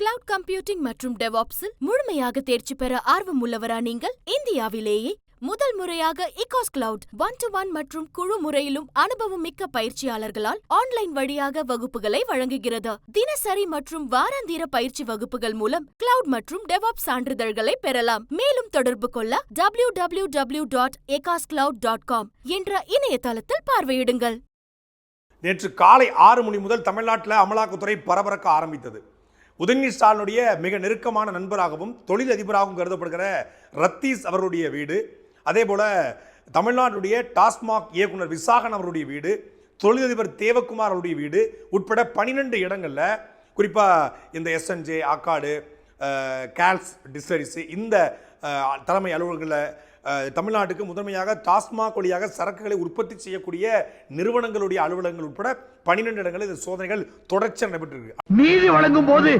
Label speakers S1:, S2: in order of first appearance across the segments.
S1: Cloud computing மற்றும் டெவாப்ஸில் முழுமையாக தேர்ச்சி பெற ஆர்வம் உள்ளவரா நீங்கள்? இந்தியாவிலேயே முதல் முறையாக Ekaas cloud one to one மற்றும் குழு முறையிலும் அனுபவம் மிக்க பயிற்சியாளர்களால் ஆன்லைன் வழியாக வகுப்புகளை வழங்குகிறது. தினசரி மற்றும் வாராந்திர பயிற்சி வகுப்புகள் மூலம் கிளவுட் மற்றும் டெவாப் சான்றிதழ்களை பெறலாம். மேலும் தொடர்பு கொள்ள W W W dot Ekaas cloud dot com என்ற இணையதளத்தில் பார்வையிடுங்கள்.
S2: நேற்று காலை ஆறு மணி முதல் தமிழ்நாட்டில் அமலாக்கத்துறை பரபரக்க ஆரம்பித்தது. உதயநிதி ஸ்டாலினுடைய மிக நெருக்கமான நண்பராகவும் தொழிலதிபராகவும் கருதப்படுகிற ரத்தீஸ் அவருடைய வீடு அதே போல் தமிழ்நாட்டுடைய டாஸ்மாக் இயக்குனர் விசாகன் அவருடைய வீடு தொழிலதிபர் தேவகுமார் அவருடைய வீடு உட்பட பன்னிரெண்டு இடங்களில் குறிப்பாக இந்த எஸ்என்ஜே ஆக்காடு கேல்ஸ் டிஸ்டரிஸு இந்த தலைமை அலுவலர்களில் தமிழ்நாட்டுக்கு முதன்மையாக டாஸ்மாக் வழியாக சரக்குகளை உற்பத்தி செய்யக்கூடிய நிறுவனங்களுடைய அலுவலகங்கள் உட்பட பன்னிரெண்டு இடங்களில் இந்த சோதனைகள் தொடர்ச்சி நடைபெற்றிருக்கு.
S3: நீதி வழங்கும் போது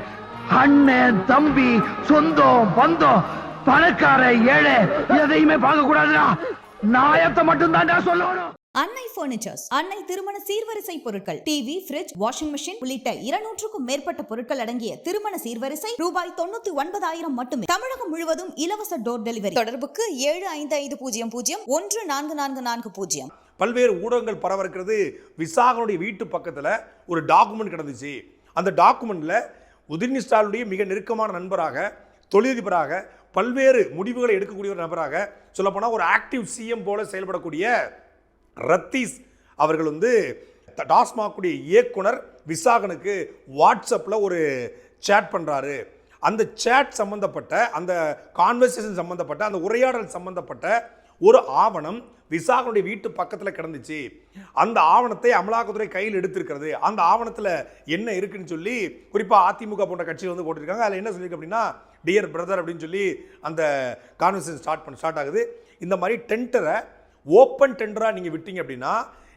S3: அண்ணன் தம்பி சொந்தம் பந்தம் பணக்கார ஏழை எதையுமே பார்க்க கூடாதுடா நாயத்தை மட்டும் தான் சொல்லணும்.
S4: அன்னை பர்னிச்சர்ஸ் அன்னை திருமண சீர்வரிசை பொருட்கள் டிவி பிரிட்ஜ் வாஷிங் மிஷின் உள்ளிட்ட இருநூற்றுக்கும் மேற்பட்ட பொருட்கள் அடங்கிய திருமண சீர்வரிசை ரூபாய் தொண்ணூத்தி ஒன்பதாயிரம் மட்டுமே. தமிழகம் முழுவதும் இலவச டோர் டெலிவரி தொடர்புக்கு ஏழு ஐந்து ஐந்து பூஜ்ஜியம் பூஜ்ஜியம் ஒன்று நான்கு நான்கு நான்கு பூஜ்ஜியம்.
S2: பல்வேறு ஊடகங்கள் பரவறுக்கிறது விசாகனுடைய வீட்டு பக்கத்தில் ஒரு டாக்குமெண்ட் கிடந்துச்சு. அந்த டாக்குமெண்ட்டில் உதயநிதி ஸ்டாலுடைய மிக நெருக்கமான நண்பராக தொழிலதிபராக பல்வேறு முடிவுகளை எடுக்கக்கூடிய ஒரு நபராக சொல்லப்போனால் ஒரு ஆக்டிவ் சிஎம் போல செயல்படக்கூடிய ரத்தீஸ் அவர்கள் வந்து ட- டாஸ்மாகுடைய இயக்குனர் விசாகனுக்கு வாட்ஸ்அப்பில் ஒரு சேட் பண்ணுறாரு அந்த சேட் சம்மந்தப்பட்ட அந்த கான்வர்சேஷன் சம்மந்தப்பட்ட அந்த உரையாடல் சம்மந்தப்பட்ட ஒரு ஆவணம் விசாகனுடைய வீட்டு பக்கத்தில் கிடந்துச்சு. அந்த ஆவணத்தை அமலாக்கத்துறை கையில் எடுத்திருக்கிறது. அந்த ஆவணத்தில் என்ன இருக்குன்னு சொல்லி குறிப்பாக அதிமுக போன்ற கட்சிகள் வந்து போட்டிருக்காங்க. அதில் என்ன சொல்லியிருக்கு அப்படின்னா டியர் பிரதர் அப்படின்னு சொல்லி அந்த கான்வர்சேஷன் ஸ்டார்ட் பண்ண ஸ்டார்ட் ஆகுது. இந்த மாதிரி டென்டரை ஓப்பன் டெண்டராக நீங்கள் விட்டீங்க அப்படின்னா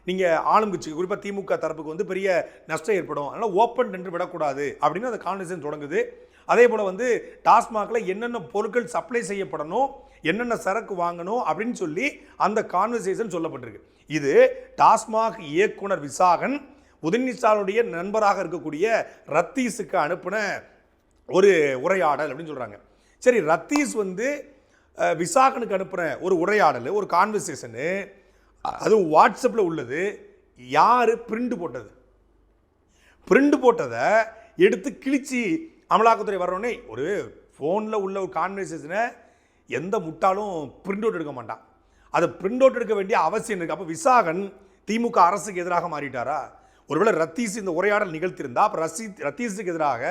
S2: நீங்கள் ஆளுங்கட்சி குறிப்பாக திமுக தரப்புக்கு வந்து பெரிய நஷ்டம் ஏற்படும். அதனால் ஓப்பன் டெண்டர் விடக்கூடாது அப்படின்னு அந்த கான்வர்சேஷன் தொடங்குது. அதே போல் வந்து டாஸ்மாகில் என்னென்ன பொருட்கள் சப்ளை செய்யப்படணும் என்னென்ன சரக்கு வாங்கணும் அப்படின்னு சொல்லி அந்த கான்வர்சேஷன் சொல்லப்பட்டிருக்கு. இது டாஸ்மாக் இயக்குனர் விசாகன் உதயநிதி நண்பராக இருக்கக்கூடிய ரத்தீஸுக்கு அனுப்பின ஒரு உரையாடல் அப்படின்னு சொல்கிறாங்க சரி ரத்தீஸ் வந்து விசாகனுக்கு அனுப்புகிற ஒரு உரையாடல் ஒரு கான்வர்சேஷனு அதுவும் வாட்ஸ்அப்பில் உள்ளது. யார்? பிரிண்ட் போட்டது. பிரிண்ட் போட்டதை எடுத்து கிழிச்சு அமலாக்கத்துறை வர்றோடனே ஒரு ஃபோனில் உள்ள ஒரு கான்வர்சேஷனை எந்த முட்டாலும் பிரிண்ட் அவுட் எடுக்க மாட்டான். அதை பிரிண்ட் அவுட் எடுக்க வேண்டிய அவசியம் இருக்குது அப்போ விசாகன் திமுக அரசுக்கு எதிராக மாறிட்டாரா? ஒருவேளை ரத்தீஸ் இந்த உரையாடல் நிகழ்த்தியிருந்தா அப்போ ரசி ரத்தீஸுக்கு எதிராக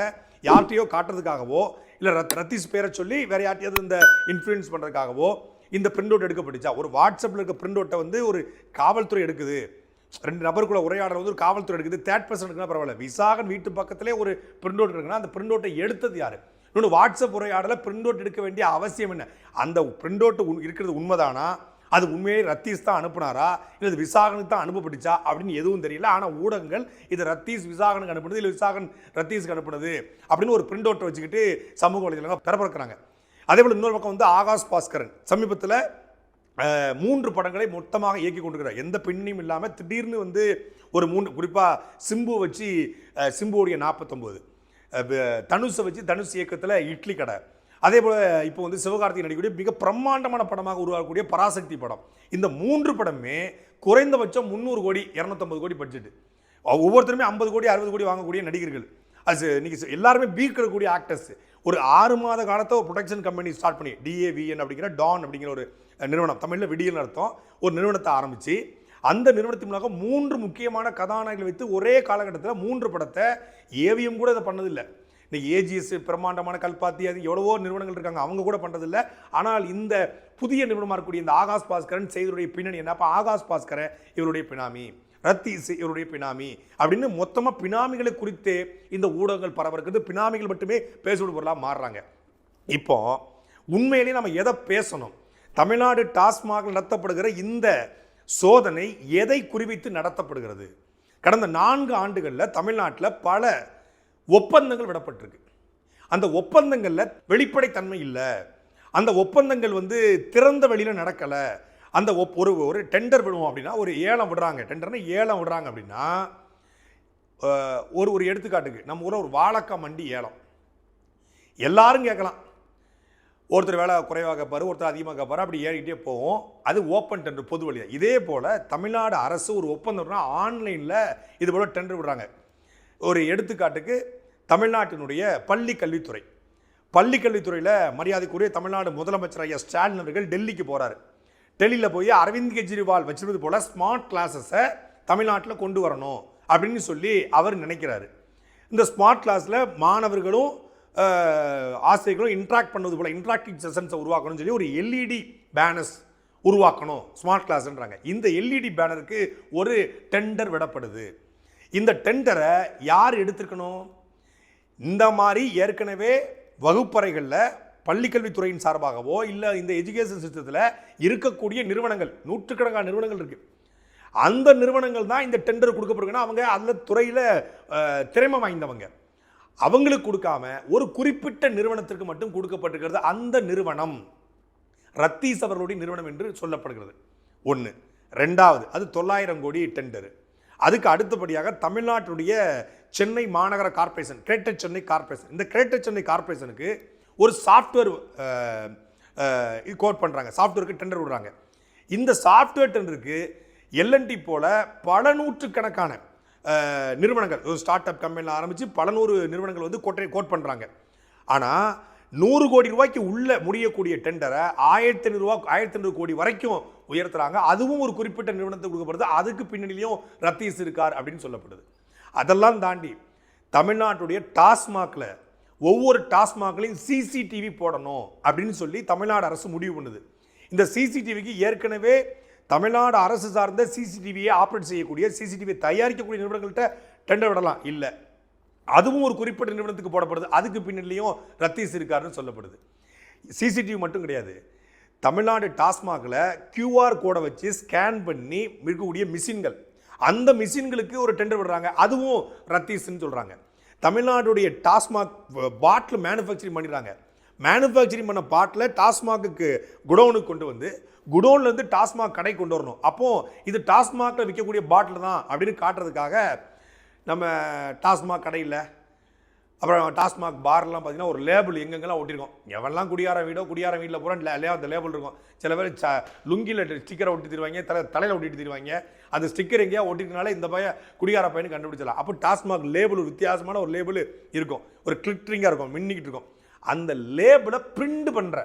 S2: யார்கிட்டையோ காட்டுறதுக்காகவோ இல்லை ரத் ரத்தீஸ் பேரை சொல்லி வேறு யார்ட்டையாவது இந்த இன்ஃப்ளூயன்ஸ் பண்ணுறதுக்காகவோ இந்த பிரிண்ட் அவுட் எடுக்கப்பட்டுச்சா ஒரு வாட்ஸ்அப்பில் இருக்க பிரிண்ட் அவுட்டை வந்து ஒரு காவல்துறை எடுக்குது. ரெண்டு நபருக்குள்ள உரையாடல் வந்து ஒரு காவல்துறை எடுக்குது. தேர்ட் பர்சன் எடுக்குன்னா பரவாயில்ல. விசாகன் வீட்டு பக்கத்திலே ஒரு பிரிண்ட் அவுட் இருக்குன்னா அந்த பிரிண்ட் அவுட்டை எடுத்தது யார்? இன்னொன்று வாட்ஸ்அப் உரையாடலை பிரிண்ட் அவுட் எடுக்க வேண்டிய அவசியம் என்ன? அந்த பிரிண்ட் அவுட் இருக்கிறது உண்மைதானா? அது உண்மையே ரத்தீஸ் தான் அனுப்புனாரா? இல்லை இது விசாகனுக்கு தான் அனுப்பப்பட்டுச்சா? அப்படின்னு எதுவும் தெரியல. ஆனால் ஊடகங்கள் இது ரத்தீஸ் விசாகனுக்கு அனுப்புனது இல்லை விசாகன் ரத்தீஸ்க்கு அனுப்புனது அப்படின்னு ஒரு பிரிண்ட் அவுட்டை வச்சுக்கிட்டு சமூக வலைதளங்கள் பரபரக்கிறாங்க. அதே போல் இன்னொரு பக்கம் வந்து ஆகாஷ் பாஸ்கரன் சமீபத்தில் மூன்று படங்களை மொத்தமாக இயக்கி கொண்டிருக்கிறார். எந்த பின்னியும் இல்லாமல் திடீர்னு வந்து ஒரு மூன்று குறிப்பாக சிம்பு வச்சு சிம்புவோடைய நாற்பத்தொம்போது தனுஷை வச்சு தனுஷ் இயக்கத்தில் இட்லி கடை. அதே போல் இப்போ வந்து சிவகார்த்திகை நடிக்கக்கூடிய மிக பிரம்மாண்டமான படமாக உருவாகக்கூடிய பராசக்தி படம். இந்த மூன்று படமே குறைந்தபட்சம் முந்நூறு கோடி இரநூத்தம்பது கோடி பட்ஜெட் ஒவ்வொருத்தருமே ஐம்பது கோடி அறுபது கோடி வாங்கக்கூடிய நடிகர்கள். அது இன்னைக்கு எல்லாருமே பீக் ஆக்டர்ஸ் ஒரு ஆறு மாத காலத்தை ஒரு ப்ரொடக்ஷன் கம்பெனி ஸ்டார்ட் பண்ணி டிஏவிஎன் அப்படிங்கிற டான் அப்படிங்கிற ஒரு நிறுவனம் தமிழில் விடியல் அர்த்தம் ஒரு நிறுவனத்தை ஆரம்பித்து அந்த நிறுவனத்தின் மூலமாக மூன்று முக்கியமான கதாநாயகங்களை வைத்து ஒரே காலகட்டத்தில் மூன்று படத்தை ஏவிஎம் கூட இதை பண்ணதில்லை. இந்த ஏஜிஎஸ் பிரம்மாண்டமான கல்பாத்தி அது எவ்வளவோ நிறுவனங்கள் இருக்காங்க அவங்க கூட பண்ணுறதில்ல ஆனால் இந்த புதிய நிறுவனமாக இருக்கக்கூடிய இந்த ஆகாஷ் பாஸ்கரன் செய்தருடைய பின்னணி என்ன? அப்போ ஆகாஷ் பாஸ்கரன் இவருடைய பினாமி. ரத்தீஸ் இவருடைய பினாமி. அப்படின்னு மொத்தமாக பினாமிகளை குறித்து இந்த ஊடகங்கள் பரவ பினாமிகள் மட்டுமே பேசுவது பொருளாக மாறுறாங்க. இப்போ உண்மையிலேயே நம்ம எதை பேசணும்? தமிழ்நாடு டாஸ்மாக நடத்தப்படுகிற இந்த சோதனை எதை குறிவித்து நடத்தப்படுகிறது? கடந்த நான்கு ஆண்டுகளில் தமிழ்நாட்டில் பல ஒப்பந்தங்கள் விடப்பட்டிருக்கு. அந்த ஒப்பந்தங்களில் வெளிப்படைத்தன்மை இல்லை. அந்த ஒப்பந்தங்கள் வந்து திறந்த வெளியில் நடக்கலை. அந்த ஒப் ஒரு ஒரு டெண்டர் விடுவோம் அப்படின்னா ஒரு ஏலம் விடுறாங்க. டெண்டர்னா ஏலம் விடுறாங்க அப்படின்னா ஒரு ஒரு எடுத்துக்காட்டுக்கு நம்ம ஊரில் ஒரு வாழைக்காய் மண்டி ஏலம். எல்லாரும் கேட்கலாம். ஒருத்தர் வேலை குறைவாக கேட்பார் ஒருத்தர் அதிகமாக கேட்பார் அப்படி ஏறிக்கிட்டே போவோம். அது ஓப்பன் டெண்டர் பொது வழியாக இதே போல் தமிழ்நாடு அரசு ஒரு ஒப்பந்தம்னா ஆன்லைனில் இது போல் டெண்டர் விடுறாங்க. ஒரு எடுத்துக்காட்டுக்கு தமிழ்நாட்டினுடைய பள்ளி கல்வித்துறை பள்ளி கல்வித்துறையில் மரியாதைக்குரிய தமிழ்நாடு முதலமைச்சர் ஐயா ஸ்டாலின் அவர்கள் டெல்லிக்கு போகிறார் டெல்லியில் போய் அரவிந்த் கெஜ்ரிவால் வச்சிருப்பது போல் ஸ்மார்ட் கிளாஸஸை தமிழ்நாட்டில் கொண்டு வரணும் அப்படின்னு சொல்லி அவர் நினைக்கிறாரு. இந்த ஸ்மார்ட் கிளாஸில் மாணவர்களும் ஆசிரியர்களும் இன்ட்ராக்ட் பண்ணுவது போல் இன்ட்ராக்டிவ் செஷன்ஸை உருவாக்கணும்னு சொல்லி ஒரு எல்இடி பேனர்ஸ் உருவாக்கணும். ஸ்மார்ட் கிளாஸ்ன்றாங்க. இந்த எல்இடி பேனருக்கு ஒரு டெண்டர் விடப்படுது. இந்த டெண்டரை யார் எடுத்திருக்கணும்? இந்த மாதிரி ஏற்கனவே வகுப்பறைகளில் பள்ளிக்கல்வித்துறையின் சார்பாகவோ இல்லை இந்த எஜுகேஷன் சிஸ்டத்தில் இருக்கக்கூடிய நிறுவனங்கள் நூற்றுக்கணக்கான நிறுவனங்கள் இருக்குது அந்த நிறுவனங்கள் தான் இந்த டெண்டர் கொடுக்கப்படுங்கன்னா அவங்க அந்த துறையில் திறமை வாய்ந்தவங்க. அவங்களுக்கு கொடுக்காம ஒரு குறிப்பிட்ட நிறுவனத்திற்கு மட்டும் கொடுக்கப்பட்டிருக்கிறது அந்த நிறுவனம். ரத்தீஸ் அவர்களுடைய நிறுவனம் என்று சொல்லப்படுகிறது. ஒன்று ரெண்டாவது அது தொள்ளாயிரம் கோடி டெண்டரு அதுக்கு அடுத்தபடியாக தமிழ்நாட்டுடைய சென்னை மாநகர கார்ப்பரேஷன் கிரேட்டர் சென்னை கார்ப்பரேஷன். இந்த கிரேட்டர் சென்னை கார்ப்பரேஷனுக்கு ஒரு சாஃப்ட்வேர் கோட் பண்ணுறாங்க சாஃப்ட்வேருக்கு டெண்டர் விடுறாங்க. இந்த சாஃப்ட்வேர் டெண்டருக்கு எல்என்டி போல பல நூற்றுக்கணக்கான நிறுவனங்கள் ஒரு ஸ்டார்ட் அப் கம்பெனியில் ஆரம்பித்து பல நூறு நிறுவனங்கள் வந்து கோட்டை கோட் பண்ணுறாங்க ஆனால் நூறு கோடி ரூபாய்க்கு உள்ள முடியக்கூடிய டெண்டரை ஆயிரத்தி ஐநூறுரூவா ஆயிரத்தி ஐநூறு கோடி வரைக்கும் உயர்த்துறாங்க. அதுவும் ஒரு குறிப்பிட்ட நிறுவனத்துக்கு கொடுக்கப்படுது. அதுக்கு பின்னணியிலையும் ரத்தீஸ் இருக்கார் அப்படின்னு சொல்லப்படுது. அதெல்லாம் தாண்டி தமிழ்நாட்டுடைய டாஸ்மாகில் ஒவ்வொரு டாஸ்மாக்லையும் சிசிடிவி போடணும் அப்படின்னு சொல்லி தமிழ்நாடு அரசு முடிவு பண்ணுது. இந்த சிசிடிவிக்கு ஏற்கனவே தமிழ்நாடு அரசு சார்ந்த சிசிடிவியை ஆப்ரேட் செய்யக்கூடிய சிசிடிவி தயாரிக்கக்கூடிய நிறுவனங்கள்கிட்ட டெண்டர் விடலாம். இல்லை. அதுவும் ஒரு குறிப்பிட்ட நிறுவனத்துக்கு போடப்படுது. அதுக்கு பின்னணிலையும் ரத்தீஸ் இருக்காருன்னு சொல்லப்படுது. சிசிடிவி மட்டும் கிடையாது. தமிழ்நாடு டாஸ்மாகில் கியூஆர் கோடை வச்சு ஸ்கேன் பண்ணி இருக்கக்கூடிய மிஷின்கள் அந்த மிஷின்களுக்கு ஒரு டெண்டர் விடுறாங்க. அதுவும் ரத்தீஸ்ன்னு சொல்கிறாங்க தமிழ்நாடுடைய டாஸ்மாக் பாட்டில் மேனுஃபேக்சரிங் பண்ணிடுறாங்க. மேனுஃபேக்சரிங் பண்ண பாட்டில் டாஸ்மாக்கு குடோனுக்கு கொண்டு வந்து குடோன்லேருந்து டாஸ்மாக் கடை கொண்டு வரணும். அப்போது இது டாஸ்மாகில் விற்கக்கூடிய பாட்டில் தான் அப்படின்னு காட்டுறதுக்காக நம்ம டாஸ்மாக் கடையில் அப்புறம் டாஸ்மாக் பார்லாம் பார்த்தீங்கன்னா ஒரு லேபிள் எங்கெங்கெல்லாம் ஒட்டியிருக்கோம் எவெல்லாம் குடியார வீடோ குடியார வீட்டில் பூரா லே- அந்த லேபிள் இருக்கும். சில பேர் ச லுங்கியில் ஸ்டிக்கரை ஒட்டி தருவாங்க தலை தலையில் ஒட்டிட்டு தருவாங்க. அந்த ஸ்டிக்கர் எங்கேயா ஒட்டிட்டனால இந்த பையன் குடிகார பையனு கண்டுபிடிச்சலாம் அப்போ டாஸ்மாக் லேபிள் ஒரு வித்தியாசமான ஒரு லேபிள் இருக்கும். ஒரு கிளிட்டரிங்காக இருக்கும். மின்னிக்கிட்டு இருக்கும். அந்த லேபிளை பிரிண்ட் பண்ணுற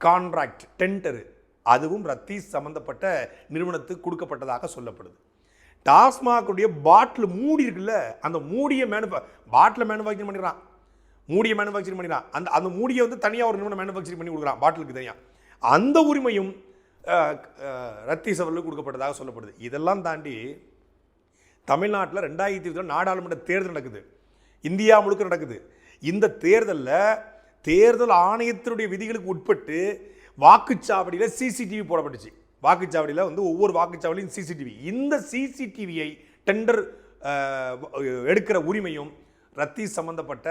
S2: கான்ட்ராக்ட் டெண்டரு அதுவும் ரத்தீஸ் சம்மந்தப்பட்ட நிறுவனத்துக்கு கொடுக்கப்பட்டதாக சொல்லப்படுது. டாஸ்மாகுடைய பாட்டில் மூடி இருக்குல்ல அந்த மூடியை மேனுஃபே பாட்டில் மேனுஃபேக்சர் பண்ணிடுறான். மூடியை மேனுஃபேக்சரிங் பண்ணிடுறான். அந்த அந்த மூடியை வந்து தனியாக ஒரு நிறுவனம் மேனுஃபேக்சரிங் பண்ணி கொடுக்குறான் பாட்டிலுக்கு தனியாக அந்த உரிமையும் ரத்தீஸ் அவர்களுக்கு கொடுக்கப்பட்டதாக சொல்லப்படுது. இதெல்லாம் தாண்டி தமிழ்நாட்டில் ரெண்டாயிரத்தி இருபத்தி நாடாளுமன்ற தேர்தல் நடக்குது. இந்தியா முழுக்க நடக்குது. இந்த தேர்தலில் தேர்தல் ஆணையத்தினுடைய விதிகளுக்கு உட்பட்டு வாக்குச்சாவடியில் சிசிடிவி போடப்பட்டுச்சு. வாக்குச்சாவடியில் வந்து ஒவ்வொரு வாக்குச்சாவடியும் சிசிடிவி. இந்த சிசிடிவியை டெண்டர் எடுக்கிற உரிமையும் ரத்தி சம்பந்தப்பட்ட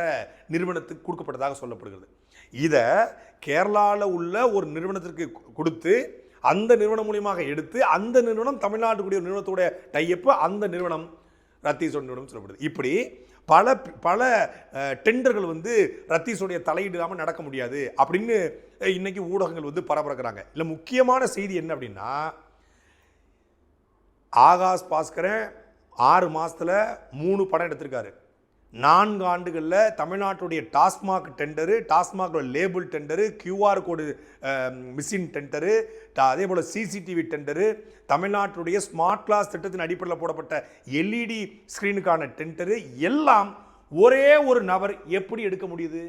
S2: நிறுவனத்துக்கு கொடுக்கப்பட்டதாக சொல்லப்படுகிறது. இதை கேரளாவில் உள்ள ஒரு நிறுவனத்திற்கு கொடுத்து அந்த நிறுவனம் மூலியமாக எடுத்து அந்த நிறுவனம் தமிழ்நாட்டுக்குரிய நிறுவனத்தோட டையப்பு அந்த நிறுவனம் ரத்தீசோட நிறுவனம் சொல்லப்படுது. இப்படி பல பல டெண்டர்கள் வந்து ரத்தீஸோடைய தலையிடாமல் நடக்க முடியாது அப்படின்னு இன்னைக்கு ஊடகங்கள் வந்து பரபரக்கிறாங்க இல்லை முக்கியமான செய்தி என்ன அப்படின்னா ஆகாஷ் பாஸ்கரன் ஆறு மாதத்தில் மூணு படம் எடுத்திருக்காரு. நான்கு ஆண்டுகளில் தமிழ்நாட்டுடைய TASMAC tender டாஸ்மாகோட label tender QR code machine tender அதே போல் சிசிடிவி டெண்டரு தமிழ்நாட்டுடைய ஸ்மார்ட் கிளாஸ் திட்டத்தின் அடிப்படையில் போடப்பட்ட எல்இடி ஸ்க்ரீனுக்கான டெண்டரு எல்லாம் ஒரே ஒரு நபர் எப்படி எடுக்க முடியுது?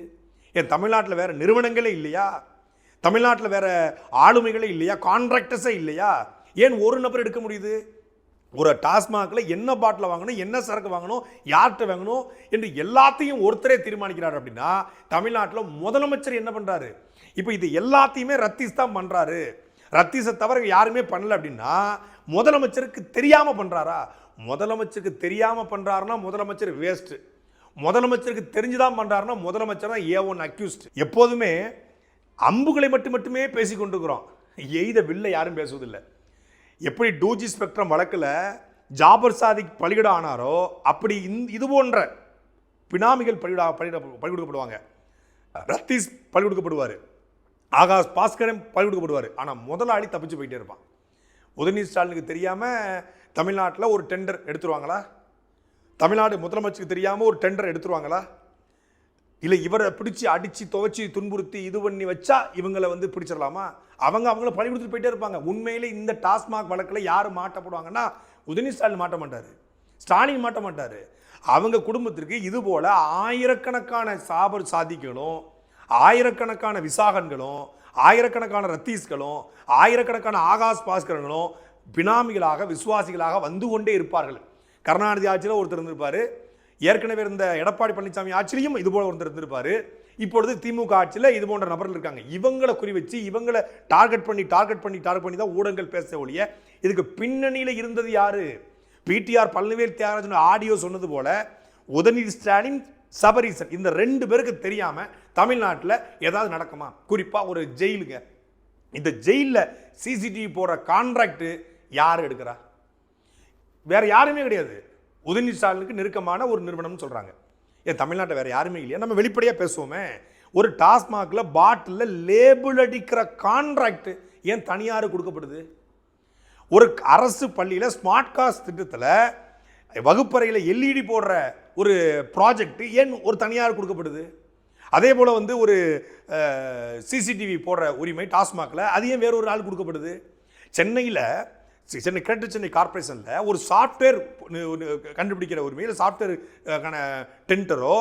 S2: ஏன் தமிழ்நாட்டில் வேறு நிறுவனங்களே இல்லையா? தமிழ்நாட்டில் வேறு ஆளுமைகளே இல்லையா? கான்ட்ராக்டர்ஸே இல்லையா? ஏன் ஒரு நபர் எடுக்க முடியுது? ஒரு டாஸ்மாகில் என்ன பாட்டில் வாங்கணும் என்ன சரக்கு வாங்கணும் யார்கிட்ட வாங்கணும் என்று எல்லாத்தையும் ஒருத்தரே தீர்மானிக்கிறார் அப்படின்னா தமிழ்நாட்டில் முதலமைச்சர் என்ன பண்ணுறாரு இப்போ இது எல்லாத்தையுமே ரத்தீஸ் தான் பண்ணுறாரு ரத்தீஸை தவிர யாருமே பண்ணல அப்படின்னா முதலமைச்சருக்கு தெரியாமல் பண்ணுறாரா முதலமைச்சருக்கு தெரியாமல் பண்ணுறாருன்னா முதலமைச்சர் வேஸ்ட்டு முதலமைச்சருக்கு தெரிஞ்சுதான் பண்ணுறாருன்னா முதலமைச்சர் தான் ஏ ஒன் அக்யூஸ்ட் எப்போதுமே அம்புகளை மட்டும் மட்டுமே பேசி கொண்டுக்கிறோம் எய்த வில்ல யாரும் பேசுவதில்லை. எப்படி டூஜி ஸ்பெக்ட்ரம் வழக்கில் ஜாபர் சாதிக் பலியிட ஆனாரோ அப்படி இந் இது போன்ற பினாமிகள் பலியிட பலியிட பலி கொடுக்கப்படுவாங்க ரத்தீஸ் பலி கொடுக்கப்படுவார் ஆகாஷ் பாஸ்கரன் பலி கொடுக்கப்படுவார் ஆனால் முதலாளி தப்பிச்சு போயிட்டே இருப்பான். உதயநிதி ஸ்டாலினுக்கு தெரியாமல் தமிழ்நாட்டில் ஒரு டெண்டர் எடுத்துருவாங்களா? தமிழ்நாடு முதலமைச்சருக்கு தெரியாமல் ஒரு டெண்டர் எடுத்துருவாங்களா? இல்லை இவரை பிடிச்சி அடித்து துவைச்சி துன்புறுத்தி இது பண்ணி வச்சா இவங்களை வந்து பிடிச்சிடலாமா? அவங்க அவங்கள பழி கொடுத்துட்டு போயிட்டே இருப்பாங்க. உண்மையிலே இந்த டாஸ்மாக் வழக்கில் யார் மாட்டப்படுவாங்கன்னா உதயநிதி ஸ்டாலின் மாட்ட மாட்டார். ஸ்டாலின் மாட்ட மாட்டார். அவங்க குடும்பத்திற்கு இது போல் ஆயிரக்கணக்கான சாபர் சாதிகளும் ஆயிரக்கணக்கான விசாகன்களும் ஆயிரக்கணக்கான ரத்தீஸ்களும் ஆயிரக்கணக்கான ஆகாஷ் பாஸ்கரங்களும் பினாமிகளாக விசுவாசிகளாக வந்து கொண்டே இருப்பார்கள். கருணாநிதி ஆட்சியில் ஒருத்தர் இருந்திருப்பார். ஏற்கனவே இருந்த எடப்பாடி பழனிசாமி ஆட்சியிலையும் இது போல ஒருத்தர் இருந்திருப்பாரு. இப்பொழுது திமுக ஆட்சியில் இது போன்ற நபர்கள் இருக்காங்க. இவங்களை குறி வச்சு இவங்களை டார்கெட் பண்ணி டார்கெட் பண்ணி டார்கெட் பண்ணி தான் ஊடகங்கள் பேச ஒழிய இதுக்கு பின்னணியில் இருந்தது யாரு? பிடிஆர் பழனிவேல் தியாகராஜன் ஆடியோ சொன்னது போல உதயநிதி ஸ்டாலின் சபரீசன் இந்த ரெண்டு பேருக்கு தெரியாம தமிழ்நாட்டில் ஏதாவது நடக்குமா? குறிப்பா ஒரு ஜெயிலுங்க. இந்த ஜெயிலில் சிசிடிவி போடுற கான்ட்ராக்ட் யார் எடுக்கிறா? வேற யாருமே கிடையாது. உதயநிதி ஸ்டாலினுக்கு நெருக்கமான ஒரு நிறுவனம்னு சொல்கிறாங்க ஏன் தமிழ்நாட்டை வேறு யாருமே இல்லையா? நம்ம வெளிப்படையாக பேசுவோமே. ஒரு டாஸ்மாகில் பாட்டிலில் லேபிள் அடிக்கிற கான்ட்ராக்ட் ஏன் தனியார் கொடுக்கப்படுது? ஒரு அரசு பள்ளியில் ஸ்மார்ட் காஸ்ட் திட்டத்தில் வகுப்பறையில் எல்இடி போடுற ஒரு ப்ராஜெக்ட் ஏன் ஒரு தனியார் கொடுக்கப்படுது? அதே போல் வந்து ஒரு சிசிடிவி போடுற உரிமை டாஸ்மாகில் அது ஏன் வேற ஒரு ஆள் கொடுக்கப்படுது? சென்னையில் சென்னை கிழக்கு சென்னை கார்ப்பரேஷனில் ஒரு சாஃப்ட்வேர் கண்டுபிடிக்கிற உரிமை இல்லை சாஃப்ட்வேர் டெண்டரோ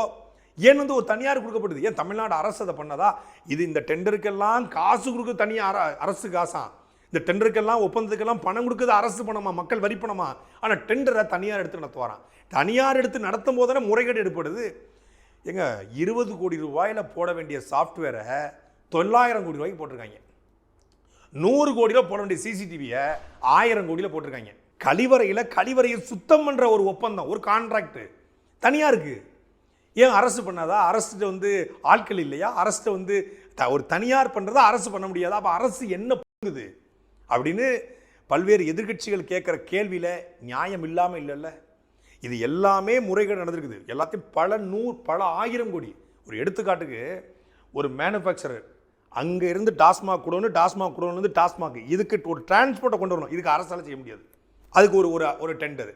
S2: ஏன் வந்து ஒரு தனியார் கொடுக்கப்படுது? ஏன் தமிழ்நாடு அரசு அதை பண்ணதா? இது இந்த டெண்டருக்கெல்லாம் காசு கொடுக்க தனியார் அரசு காசாம் இந்த டெண்டருக்கெல்லாம் ஒப்பந்தத்துக்கெல்லாம் பணம் கொடுக்குறது அரசு பணமா மக்கள் வரி பணமா? ஆனால் டெண்டரை தனியார் எடுத்து நடத்துவாராம். தனியார் எடுத்து நடத்தும் போது முறைகேடு ஏற்படுது. ஏங்க இருபது கோடி ரூபாயில் போட வேண்டிய சாஃப்ட்வேரை தொள்ளாயிரம் கோடி ரூபாய்க்கு போட்டிருக்காங்க. நூறு கோடியில் போட வேண்டிய சிசிடிவியை ஆயிரம் கோடியில் போட்டிருக்காங்க. கழிவறையில் கழிவறையை சுத்தம் பண்ணுற ஒரு ஒப்பந்தம் ஒரு கான்ட்ராக்ட் தனியாக இருக்குது ஏன் அரசு பண்ணாதா? அரசுகிட்ட வந்து ஆட்கள் இல்லையா? அரசுகிட்ட வந்து த- ஒரு தனியார் பண்ணுறதா அரசு பண்ண முடியாதா? அப்போ அரசு என்ன பண்ணுது? அப்படின்னு பல்வேறு எதிர்க்கட்சிகள் கேட்குற கேள்வியில் நியாயம் இல்லாமல் இல்லைல்ல. இது எல்லாமே முறைகள் நடந்திருக்குது. எல்லாத்தையும் பல நூறு பல ஆயிரம் கோடி. ஒரு எடுத்துக்காட்டுக்கு ஒரு மேனுஃபேக்சரர் அங்கே இருந்து டாஸ்மாக் கொடுன்னு டாஸ்மாக் கொடுன்னு வந்து டாஸ்மாக். இதுக்கு ஒரு டிரான்ஸ்போர்ட்டை கொண்டு வரணும். இதுக்கு அரசால் செய்ய முடியாது. அதுக்கு ஒரு ஒரு ஒரு டெண்டர்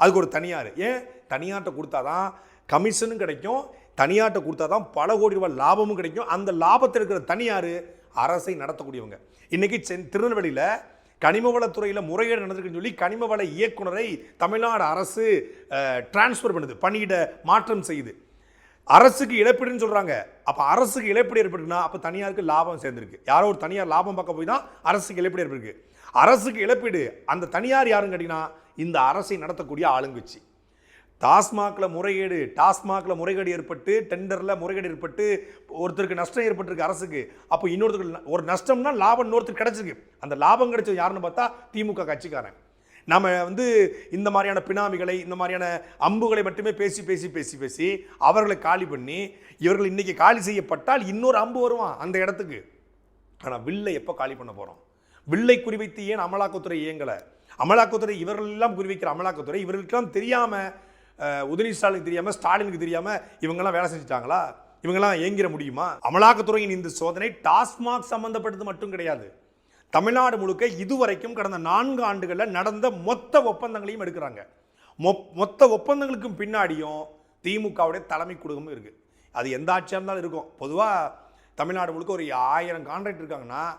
S2: அதுக்கு ஒரு தனியார். ஏன்? தனியார்கிட்ட கொடுத்தா தான் கமிஷனும் கிடைக்கும். தனியார்ட்ட கொடுத்தாதான் பல கோடி ரூபாய் லாபமும் கிடைக்கும். அந்த லாபத்தில் இருக்கிற தனியார் அரசை நடத்தக்கூடியவங்க. இன்றைக்கி சென் திருநெல்வேலியில் கனிமவளத்துறையில் முறைகேடு நடந்திருக்குன்னு சொல்லி கனிமவள இயக்குனரை தமிழ்நாடு அரசு டிரான்ஸ்ஃபர் பண்ணுது. பணியிட மாற்றம் செய்யுது. அரசுக்கு இழப்பீடுன்னு சொல்கிறாங்க அப்போ அரசுக்கு இழப்பீடு ஏற்படுனா அப்போ தனியாருக்கு லாபம் சேர்ந்துருக்கு. யாரோ ஒரு தனியார் லாபம் பார்க்க போய் தான் அரசுக்கு இழப்பீடு ஏற்பட்டுருக்கு. அரசுக்கு இழப்பீடு அந்த தனியார் யாருன்னு கேட்டிங்கன்னா இந்த அரசை நடத்தக்கூடிய ஆளுங்கட்சி. டாஸ்மாகில் முறைகேடு டாஸ்மாகில் முறைகேடு ஏற்பட்டு டெண்டரில் முறைகேடு ஏற்பட்டு ஒருத்தருக்கு நஷ்டம் ஏற்பட்டிருக்கு அரசுக்கு. அப்போ இன்னொருத்தருக்கு ஒரு நஷ்டம்னா லாபம் இன்னொருத்தருக்கு கிடச்சிருக்கு. அந்த லாபம் கிடைச்சது யாருன்னு பார்த்தா திமுக கட்சிக்காரன். நம்ம வந்து இந்த மாதிரியான பினாமிகளை இந்த மாதிரியான அம்புகளை மட்டுமே பேசி பேசி பேசி பேசி அவர்களை காலி பண்ணி இவர்கள் இன்றைக்கி காலி செய்யப்பட்டால் இன்னொரு அம்பு வருவான் அந்த இடத்துக்கு? ஆனால் வில்லை எப்போ காலி பண்ண போகிறோம் வில்லை குறிவைத்து ஏன் அமலாக்கத்துறை இயங்கலை? அமலாக்கத்துறை இவர்கள் எல்லாம் குறிவைக்கிற அமலாக்கத்துறை இவர்களுக்கெல்லாம் தெரியாமல் உதயநிதி ஸ்டாலினுக்கு தெரியாமல் ஸ்டாலினுக்கு தெரியாமல் இவங்கெல்லாம் வேலை செஞ்சுட்டாங்களா? இவங்கெல்லாம் இயங்கிட முடியுமா? அமலாக்கத்துறையின் இந்த சோதனை டாஸ்மாக் சம்மந்தப்பட்டது மட்டும் கிடையாது. தமிழ்நாடு முழுக்க இதுவரைக்கும் கடந்த நான்கு ஆண்டுகளில் நடந்த மொத்த ஒப்பந்தங்களையும் எடுக்கிறாங்க. மொ- மொத்த ஒப்பந்தங்களுக்கும் பின்னாடியும் திமுகவுடைய தலைமை குடும்பம் இருக்குது அது எந்த ஆட்சியாக இருந்தாலும் இருக்கும். பொதுவாக தமிழ்நாடு முழுக்க ஒரு ஆயிரம் கான்ட்ராக்ட் இருக்காங்கன்னா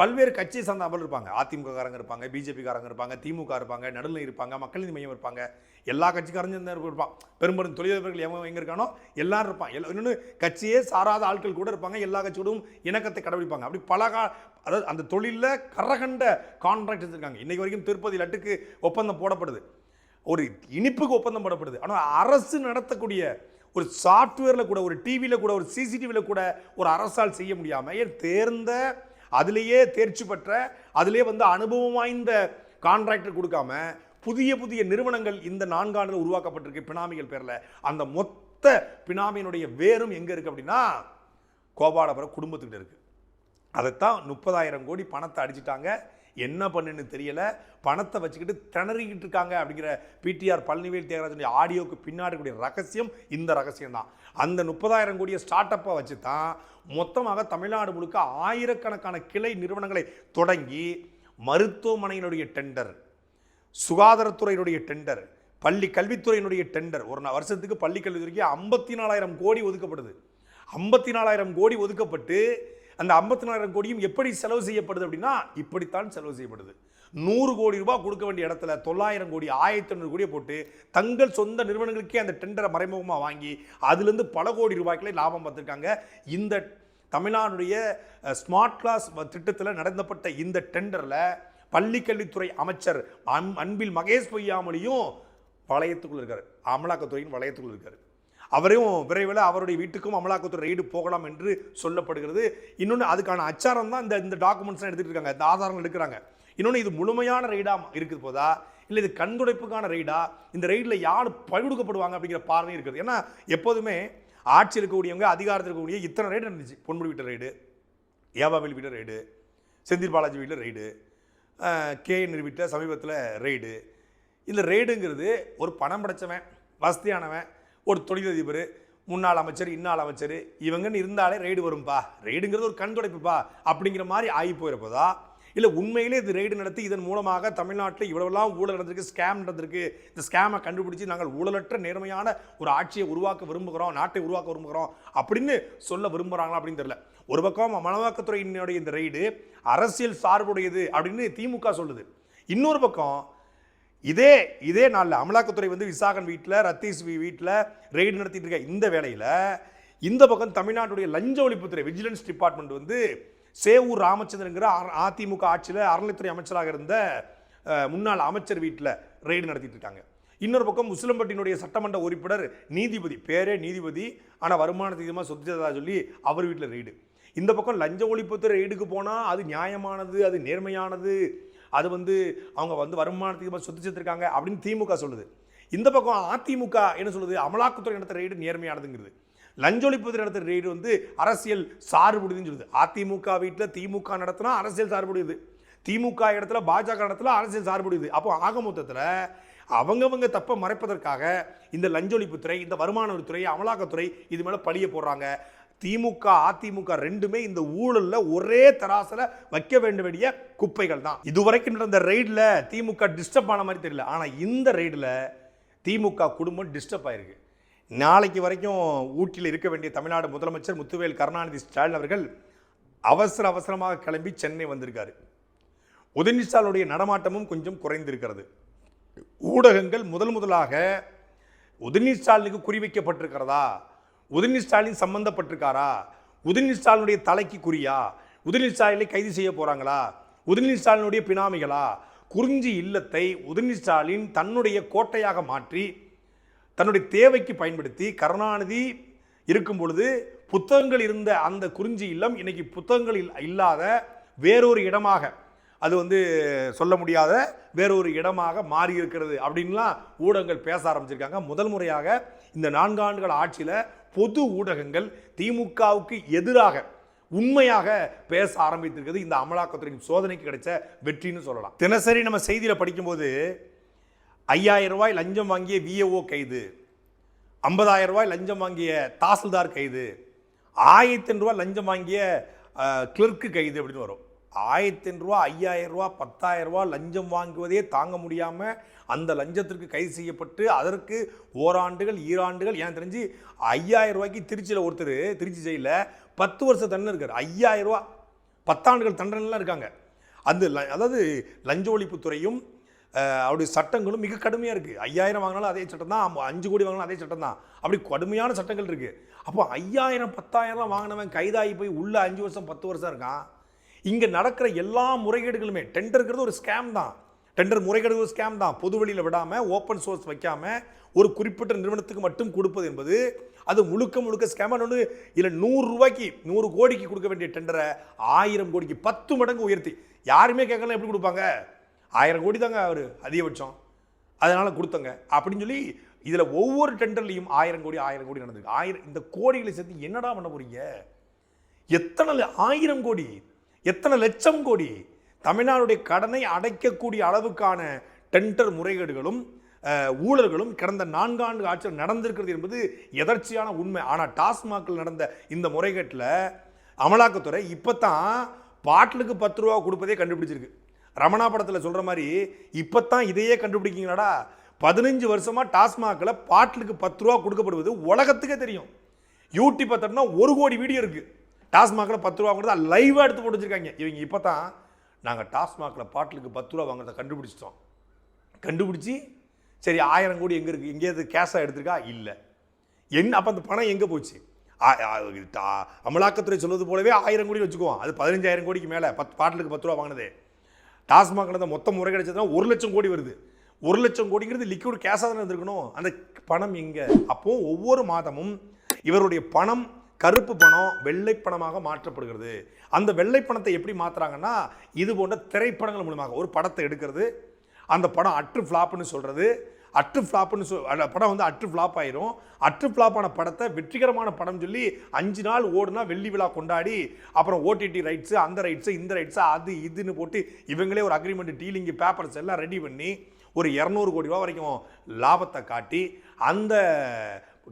S2: பல்வேறு கட்சியை சார்ந்த அமல் இருப்பாங்க. அதிமுககாரங்க இருப்பாங்க பிஜேபிக்காரங்க இருப்பாங்க திமுக இருப்பாங்க நடுநிலை இருப்பாங்க மக்கள் நீதி மையம் இருப்பாங்க. எல்லா கட்சிக்காரங்க இந்த இருப்பான். பெரும்பாலும் தொழிலதிபர்கள் எவன் எங்கே இருக்கானோ எல்லாரும் இருப்பான். எல்லா இன்னொன்று கட்சியே சாராத ஆட்கள் கூட இருப்பாங்க. எல்லா கட்சியோடும் இணக்கத்தை கடைபிடிப்பாங்க. அப்படி பல கா அதாவது அந்த தொழிலில் கரகண்ட கான்ட்ராக்ட் வச்சுருக்காங்க. இன்றைக்கு வரைக்கும் திருப்பதி லட்டுக்கு ஒப்பந்தம் போடப்படுது. ஒரு இனிப்புக்கு ஒப்பந்தம் போடப்படுது. ஆனால் அரசு நடத்தக்கூடிய ஒரு சாஃப்ட்வேரில் கூட ஒரு டிவியில் கூட ஒரு சிசிடிவியில் கூட ஒரு அரசால் செய்ய முடியாமல் ஏன் தேர்ந்த அதுலேயே தேர்ச்சி பெற்ற அதிலே வந்து அனுபவம் வாய்ந்த கான்ட்ராக்டர் கொடுக்காம புதிய புதிய நிறுவனங்கள் இந்த நான்காண்டில் உருவாக்கப்பட்டிருக்கு பினாமிகள் பேரில் அந்த மொத்த பினாமியினுடைய வேரும் எங்கே இருக்குது அப்படின்னா கோபாலபுரம் குடும்பத்துக்கிட்ட இருக்குது அதைத்தான் முப்பதாயிரம் கோடி பணத்தை அடிச்சிட்டாங்க. என்ன பண்ணுன்னு தெரியல. பணத்தை வச்சுக்கிட்டு திணறிக்கிட்டு இருக்காங்க அப்படிங்கிற பிடிஆர் பழனிவேல் தியாகராஜனுடைய ஆடியோக்கு பின்னாடி கூடிய ரகசியம் இந்த ரகசியம் தான் அந்த முப்பதாயிரம் கோடியை ஸ்டார்ட் அப்பை வச்சு தான் மொத்தமாக தமிழ்நாடு முழுக்க ஆயிரக்கணக்கான கிளை நிறுவனங்களை தொடங்கி மருத்துவமனையினுடைய டெண்டர் சுகாதாரத்துறையினுடைய டெண்டர் பள்ளி கல்வித்துறையினுடைய டெண்டர் ஒரு வருஷத்துக்கு பள்ளி கல்வித்துறைக்கு ஐம்பத்தி நாலாயிரம் கோடி ஒதுக்கப்படுது. ஐம்பத்தி நாலாயிரம் கோடி ஒதுக்கப்பட்டு அந்த ஐம்பத்தி நாலாயிரம் கோடியும் எப்படி செலவு செய்யப்படுது அப்படின்னா இப்படித்தான் செலவு செய்யப்படுது. நூறு கோடி ரூபாய் கொடுக்க வேண்டிய இடத்துல தொள்ளாயிரம் கோடி ஆயிரத்தி ஐநூறு கோடியை போட்டு தங்கள் சொந்த நிறுவனங்களுக்கே அந்த டெண்டரை மறைமுகமாக வாங்கி அதுலேருந்து பல கோடி ரூபாய்க்குள்ளே லாபம் பார்த்துருக்காங்க. இந்த தமிழ்நாடுடைய ஸ்மார்ட் கிளாஸ் திட்டத்தில் நடந்தப்பட்ட இந்த டெண்டரில் பள்ளிக்கல்வித்துறை அமைச்சர் அன்- அன்பில் மகேஷ் பொய்யாமொழியும் வளையத்துக்குள்ளே இருக்கார். அமலாக்கத்துறையின் வளையத்துக்குள் இருக்கார். அவரையும் விரைவில் அவருடைய வீட்டுக்கும் அமலாக்கத்துறை ரெய்டு போகலாம் என்று சொல்லப்படுகிறது. இன்னொன்று அதுக்கான அச்சாரம் தான் இந்த இந்த டாக்குமெண்ட்ஸ் எடுத்துட்டு இருக்காங்க. இந்த ஆதாரங்கள் எடுக்கிறாங்க. இன்னொன்று இது முழுமையான ரெய்டாக இருக்குது போதா? இல்லை இது கண்துடைப்புக்கான ரெய்டா? இந்த ரெய்டில் யார் பழுடுக்கப்படுவாங்க அப்படிங்கிற பார்வை இருக்குது. ஏன்னா எப்போதுமே ஆட்சி இருக்கக்கூடியவங்க அதிகாரத்தில் இருக்கக்கூடிய இத்தனை ரெய்டு நடந்துச்சு. பொன்முடி வீட்டு ரெய்டு ஏவாவில் வீட்டு ரெய்டு செந்தில் பாலாஜி வீட்டில் ரெய்டு கே வீட்டில் சமீபத்தில் ரெய்டு. இந்த ரெய்டுங்கிறது ஒரு பணம் படைச்சவன் வசதியானவன் ஒரு தொழிலதிபர் முன்னாள் அமைச்சர் இன்னாள் அமைச்சர் இவங்கன்னு இருந்தாலே ரெய்டு வரும்பா. ரெய்டுங்கிறது ஒரு கண் துடைப்புப்பா. அப்படிங்கிற மாதிரி ஆகி போயிருப்பதா? இல்லை உண்மையிலே இது ரெய்டு நடத்தி இதன் மூலமாக தமிழ்நாட்டில் இவ்வளவெல்லாம் ஊழல் நடந்திருக்கு ஸ்கேம் நடந்திருக்கு. இந்த ஸ்கேமை கண்டுபிடிச்சி நாங்கள் ஊழலற்ற நேர்மையான ஒரு ஆட்சியை உருவாக்க விரும்புகிறோம் நாட்டை உருவாக்க விரும்புகிறோம் அப்படின்னு சொல்ல விரும்புகிறாங்களா அப்படின்னு தெரியல. ஒரு பக்கம் அமலாக்கத்துறையினுடைய இந்த ரெய்டு அரசியல் சார்புடையது அப்படின்னு திமுக சொல்லுது. இன்னொரு பக்கம் இதே இதே நாளில் அமலாக்கத்துறை வந்து விசாகன் வீட்டில் ரத்தீஸ் வீட்டில் ரெய்டு நடத்திட்டு இருக்க இந்த வேலையில் இந்த பக்கம் தமிழ்நாட்டுடைய லஞ்ச ஒழிப்புத்துறை விஜிலன்ஸ் டிபார்ட்மெண்ட் வந்து சேவூர் ராமச்சந்திரங்கிற அ- அதிமுக ஆட்சியில் அறநிலைத்துறை அமைச்சராக இருந்த முன்னாள் அமைச்சர் வீட்டில் ரெய்டு நடத்திட்டு இருக்காங்க. இன்னொரு பக்கம் முஸ்லம்பட்டினுடைய சட்டமன்ற உறுப்பினர் நீதிபதி பேரே நீதிபதி ஆனால் வருமானத்தை அதிகமாக சொல்லி அவர் வீட்டில் ரெய்டு. இந்த பக்கம் லஞ்ச ஒழிப்புத்துறை ரெய்டுக்கு போனால் அது நியாயமானது அது நேர்மையானது அது வந்து அவங்க வந்து வருமானத்துக்கு சொத்து சேர்த்துருக்காங்க அப்படின்னு திமுக சொல்லுது. இந்த பக்கம் அதிமுக என்ன சொல்லுது? அமலாக்கத்துறை நடத்த ரெய்டு நேர்மையானதுங்கிறது. லஞ்ச நடத்துகிற ரெய்டு வந்து அரசியல் சார்புடையதுன்னு சொல்லுது. அதிமுக வீட்டில் திமுக நடத்தினா அரசியல் சார்புடையது. திமுக இடத்துல பாஜக இடத்துல அரசியல் சார்புடையது. அப்போ ஆக மொத்தத்தில் அவங்கவங்க தப்பை மறைப்பதற்காக இந்த லஞ்ச ஒழிப்புத்துறை இந்த வருமான வரித்துறை அமலாக்கத்துறை இது மேலே பழிய போடுறாங்க. திமுக அதிமுக ரெண்டுமே இந்த ஊழல்ல ஒரே தராசில் வைக்க வேண்ட வேண்டிய குப்பைகள் தான். இதுவரைக்கும் நடந்த ரெய்டில் திமுக டிஸ்டர்ப் ஆன மாதிரி தெரியல. ஆனால் இந்த ரெய்டில் திமுக குடும்பம் டிஸ்டர்ப் ஆயிருக்கு. நாளைக்கு வரைக்கும் ஊட்டியில் இருக்க வேண்டிய தமிழ்நாடு முதலமைச்சர் முத்துவேல் கருணாநிதி ஸ்டாலின் அவர்கள் அவசர அவசரமாக கிளம்பி சென்னை வந்திருக்காரு. உதயநிதி ஸ்டாலினுடைய நடமாட்டமும் கொஞ்சம் குறைந்திருக்கிறது. ஊடகங்கள் முதல் முதலாக உதயநிதி ஸ்டாலினுக்கு குறிவைக்கப்பட்டிருக்கிறதா? உதயநிதி ஸ்டாலின் சம்பந்தப்பட்டிருக்காரா? உதயநிதி ஸ்டாலினுடைய தலைக்கு குறியா? உதயநிதி ஸ்டாலினை கைது செய்ய போகிறாங்களா உதயநிதி ஸ்டாலினுடைய பினாமிகளா? குறிஞ்சி இல்லத்தை உதயநிதி ஸ்டாலின் தன்னுடைய கோட்டையாக மாற்றி தன்னுடைய தேவைக்கு பயன்படுத்தி கருணாநிதி இருக்கும் பொழுது புத்தகங்கள் இருந்த அந்த குறிஞ்சி இல்லம் இன்னைக்கு புத்தகங்கள் இல்- இல்லாத வேறொரு இடமாக அது வந்து சொல்ல முடியாத வேறொரு இடமாக மாறி இருக்கிறது அப்படின்லாம் ஊடகங்கள் பேச ஆரம்பிச்சிருக்காங்க. முதல் முறையாக இந்த நான்காண்டுகள் ஆட்சியில் பொது ஊடகங்கள் திமுகவுக்கு எதிராக உண்மையாக பேச ஆரம்பித்திருக்கிறது. இந்த அமலாக்கத்துறையின் சோதனைக்கு கிடைச்ச வெற்றின்னு சொல்லலாம். தினசரி நம்ம செய்தியில் படிக்கும்போது ஐயாயிரம் ரூபாய் லஞ்சம் வாங்கிய விஏஓ கைது ஐம்பதாயிரம் ரூபாய் லஞ்சம் வாங்கிய தாசில்தார் கைது ஆயிரத்தி ரூபாய் லஞ்சம் வாங்கிய கிளர்க்கு கைது அப்படின்னு வரும். ஆயிரத்தின் ரூபா ஐயாயிரம் ரூபா பத்தாயிரம் ரூபா லஞ்சம் வாங்குவதே தாங்க முடியாமல் அந்த லஞ்சத்திற்கு கைது செய்யப்பட்டு அதற்கு ஓராண்டுகள் ஈராண்டுகள் எனக்கு தெரிஞ்சு ஐயாயிரம் ரூபாய்க்கு திருச்சியில் ஒருத்தர் திருச்சி ஜெயிலில் பத்து வருஷம் தண்டனை இருக்கார். ஐயாயிரம் ரூபா பத்தாண்டுகள் தண்டனைலாம் இருக்காங்க. அந்த ல- அதாவது லஞ்ச ஒழிப்புத்துறையும் அவருடைய சட்டங்களும் மிக கடுமையாக இருக்குது ஐயாயிரம் வாங்கினாலும் அதே சட்டம் தான் அஞ்சு கோடி வாங்கினாலும் அதே சட்டம் தான். அப்படி கடுமையான சட்டங்கள் இருக்குது அப்போ ஐயாயிரம் பத்தாயிரம் வாங்கினவன் கைதாகி போய் உள்ள அஞ்சு வருஷம் பத்து வருஷம் இருக்கான். இங்கே நடக்கிற எல்லா முறைகேடுகளுமே டெண்டருங்கிறது ஒரு ஸ்கேம் தான். டெண்டர் முறைகேடு ஒரு ஸ்கேம் தான். பொது வழியில் விடாமல் ஓப்பன் சோர்ஸ் வைக்காமல் ஒரு குறிப்பிட்ட நிறுவனத்துக்கு மட்டும் கொடுப்பது என்பது அது முழுக்க முழுக்க ஸ்கேம் ஒன்று இல்லை நூறுரூவாய்க்கு நூறு கோடிக்கு கொடுக்க வேண்டிய டெண்டரை ஆயிரம் கோடிக்கு பத்து மடங்கு உயர்த்தி. யாருமே கேட்கலாம் எப்படி கொடுப்பாங்க? ஆயிரம் கோடி தாங்க அவர் அதிகபட்சம். அதனால் கொடுத்தங்க. அப்படின்னு சொல்லி இதில் ஒவ்வொரு டெண்டர்லையும் ஆயிரம் கோடி ஆயிரம் கோடி நடந்திருக்கு. ஆயிரம் இந்த கோடிகளை சேர்த்து என்னடா பண்ண போறீங்க? எத்தனை ஆயிரம் கோடி எத்தனை லட்சம் கோடி? தமிழ்நாடுடைய கடனை அடைக்கக்கூடிய அளவுக்கான டெண்டர் முறைகேடுகளும் ஊழல்களும் கடந்த நான்காண்டு ஆட்சியில் நடந்திருக்கிறது என்பது எதர்ச்சியான உண்மை. ஆனால் டாஸ்மாகில் நடந்த இந்த முறைகேட்டில் அமலாக்கத்துறை இப்போ தான் பாட்டிலுக்கு பத்து ரூபா கொடுப்பதே கண்டுபிடிச்சிருக்கு. ரமணா படத்தில் சொல்கிற மாதிரி இப்போ தான் இதையே கண்டுபிடிக்கிங்களாடா? பதினஞ்சு வருஷமாக டாஸ்மாகில் பாட்டிலுக்கு பத்து ரூபா கொடுக்கப்படுவது உலகத்துக்கே தெரியும். யூடியூப் பார்த்தோம்னா ஒரு கோடி வீடியோ இருக்குது டாஸ்மாகில் பத்து ரூபா கொடுத்தா லைவாக எடுத்து போட்டு வச்சுருக்காங்க. இவங்க இப்போ தான் நாங்கள் டாஸ்மாகில் பாட்டிலுக்கு பத்து ரூபா வாங்குறத கண்டுபிடிச்சிட்டோம். கண்டுபிடிச்சி சரி ஆயிரம் கோடி எங்கே இருக்குது எங்கேயாவது கேஷாக எடுத்திருக்கா? இல்லை. என்ன அப்போ அந்த பணம் எங்கே போச்சு? டா- அமலாக்கத்துறை சொல்வது போலவே ஆயிரம் கோடி வச்சுக்குவோம். அது பதினஞ்சாயிரம் கோடிக்கு மேலே பத்து பாட்டிலுக்கு பத்து ரூபா வாங்கினதே. டாஸ்மாகில் தான் மொத்தம் முறை கிடைச்சதுன்னா ஒரு லட்சம் கோடி வருது. ஒரு லட்சம் கோடிங்கிறது லிக்விட் கேஷாக தானே இருந்திருக்கணும். அந்த பணம் எங்கே? அப்போ ஒவ்வொரு மாதமும் இவருடைய பணம் கருப்பு பணம் வெள்ளை பணமாக மாற்றப்படுகிறது. அந்த வெள்ளை பணத்தை எப்படி மாற்றுறாங்கன்னா இது போன்ற திரைப்படங்கள் மூலமாக. ஒரு படத்தை எடுக்கிறது அந்த படம் அற்று ஃப்ளாப்னு சொல்கிறது அற்று ஃப்ளாப்னு சொல் படம் வந்து அற்று ஃப்ளாப் ஆயிரும். அற்று ஃப்ளாப்பான படத்தை வெற்றிகரமான படம் சொல்லி அஞ்சு நாள் ஓடுனா வெள்ளி விழா கொண்டாடி அப்புறம் ஓடிடி ரைட்ஸு அந்த ரைட்ஸு இந்த ரைட்ஸு அது இதுன்னு போட்டு இவங்களே ஒரு அக்ரிமெண்ட் டீலிங்கு பேப்பர்ஸ் எல்லாம் ரெடி பண்ணி ஒரு இரநூறு கோடி ரூபா வரைக்கும் லாபத்தை காட்டி அந்த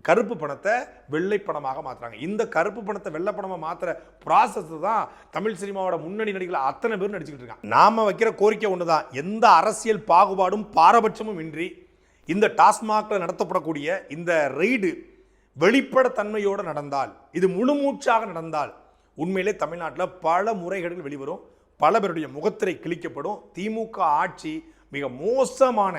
S2: கருப்பு பணத்தை வெள்ளை பணமாக மாற்றுறாங்க இந்த கருப்பு பணத்தை வெள்ளை பணமாக மாற்றுற ப்ராசஸ் தான் தமிழ் சினிமாவோட முன்னணி நடிகர்கள் அத்தனை பேரும் நடிச்சுக்கிட்டு இருக்காங்க. நாம வைக்கிற கோரிக்கை ஒன்று தான் எந்த அரசியல் பாகுபாடும் பாரபட்சமும் இன்றி இந்த டாஸ்மாகில் நடத்தப்படக்கூடிய இந்த ரெய்டு வெளிப்படத்தன்மையோடு நடந்தால் இது முழுமூச்சாக நடந்தால் உண்மையிலே தமிழ்நாட்டில் பல முறைகேடுகள் வெளிவரும். பல பேருடைய முகத்திரை கிழிக்கப்படும். திமுக ஆட்சி மிக மோசமான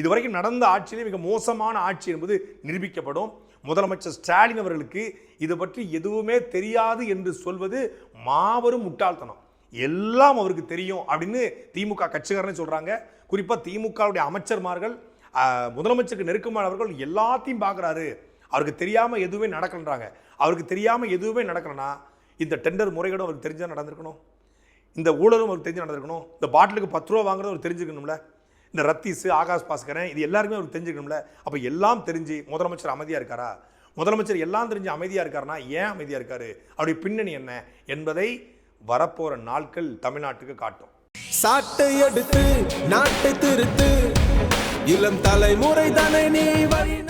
S2: இதுவரைக்கும் நடந்த ஆட்சியிலே மிக மோசமான ஆட்சி என்பது நிரூபிக்கப்படும். முதலமைச்சர் ஸ்டாலின் அவர்களுக்கு இது பற்றி எதுவுமே தெரியாது என்று சொல்வது மாபெரும் முட்டாள்தனம். எல்லாம் அவருக்கு தெரியும் அப்படின்னு திமுக கட்சிக்காரனே சொல்கிறாங்க குறிப்பாக திமுகவுடைய அமைச்சர்மார்கள் முதலமைச்சருக்கு முதலமைச்சருக்கு நெருக்கமானவர்கள் எல்லாத்தையும் பார்க்குறாரு அவருக்கு தெரியாமல் எதுவுமே நடக்கலன்றாங்க. அவருக்கு தெரியாமல் எதுவுமே நடக்கலைன்னா இந்த டெண்டர் முறைகேடும் அவருக்கு தெரிஞ்சால் நடந்திருக்கணும். இந்த ஊழலும் அவருக்கு தெரிஞ்சு நடந்திருக்கணும். இந்த பாட்டிலுக்கு பத்து ரூபா வாங்குறது அவருக்கு தெரிஞ்சுக்கணும்ல இந்த ரத்தீஸு ஆகாஷ் பாஸ்கரன் இது எல்லாருமே அவருக்கு தெரிஞ்சுக்கணும்ல அப்போ எல்லாம் தெரிஞ்சு முதலமைச்சர் அமைதியாக இருக்காரா? முதலமைச்சர் எல்லாம் தெரிஞ்சு அமைதியாக இருக்காருன்னா ஏன் அமைதியாக இருக்காரு? அவருடைய பின்னணி என்ன என்பதை வரப்போகிற நாட்கள் தமிழ்நாட்டுக்கு காட்டும்.
S5: சாட்டை எடுத்து நாட்டை திருத்து இளம் தலைமுறை தானே நீ